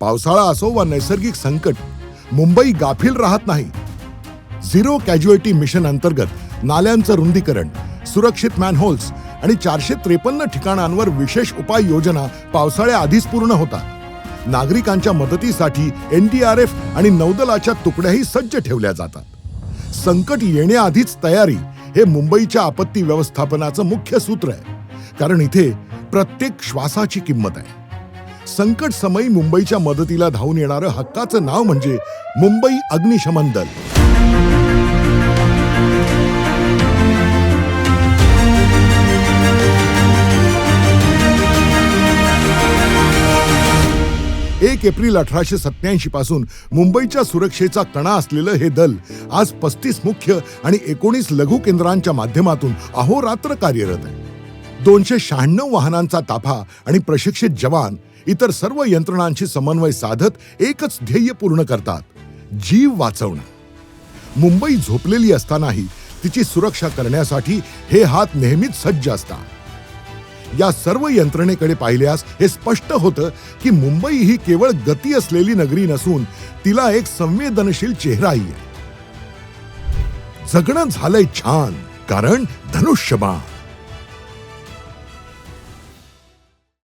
पावसाळा असो वा नैसर्गिक संकट मुंबई गाफील राहत नाही. झिरो कॅज्युएटी मिशन अंतर्गत नाल्यांचं रुंदीकरण सुरक्षित मॅनहोल्स आणि चारशे त्रेपन्न ठिकाणांवर विशेष उपाययोजना पावसाळ्याआधीच पूर्ण होतात नागरिकांच्या मदतीसाठी एनडीआरएफ आणि नौदलाच्या तुकड्याही सज्ज ठेवल्या जातात. संकट येण्याआधीच तयारी हे मुंबईच्या आपत्ती व्यवस्थापनाचं मुख्य सूत्र आहे. कारण इथे प्रत्येक श्वासाची किंमत आहे. संकट समयी मुंबईच्या मदतीला धावून येणारं हक्काचं नाव म्हणजे मुंबई अग्निशमन दल. एक एप्रिल अठराशे सत्याऐंशी पासून मुंबईच्या सुरक्षेचा कणा असलेलं हे दल आज पस्तीस मुख्य आणि एकोणीस लघु केंद्रांच्या माध्यमातून अहोरात्र कार्यरत आहे. दोनशे शहाण्णव वाहनांचा ताफा आणि प्रशिक्षित जवान इतर सर्व यंत्रणांशी समन्वय साधत एकच ध्येय पूर्ण करतात जीव वाचवणं. मुंबई झोपलेली असतानाही तिची सुरक्षा करण्यासाठी हे हात नेहमीच सज्ज असतात. या सर्व यंत्रणेकडे पाहिल्यास हे स्पष्ट होतं की मुंबई ही केवळ गती असलेली नगरी नसून तिला एक संवेदनशील चेहराही आहे. जगणं झालंय छान कारण धनुष्यबाण.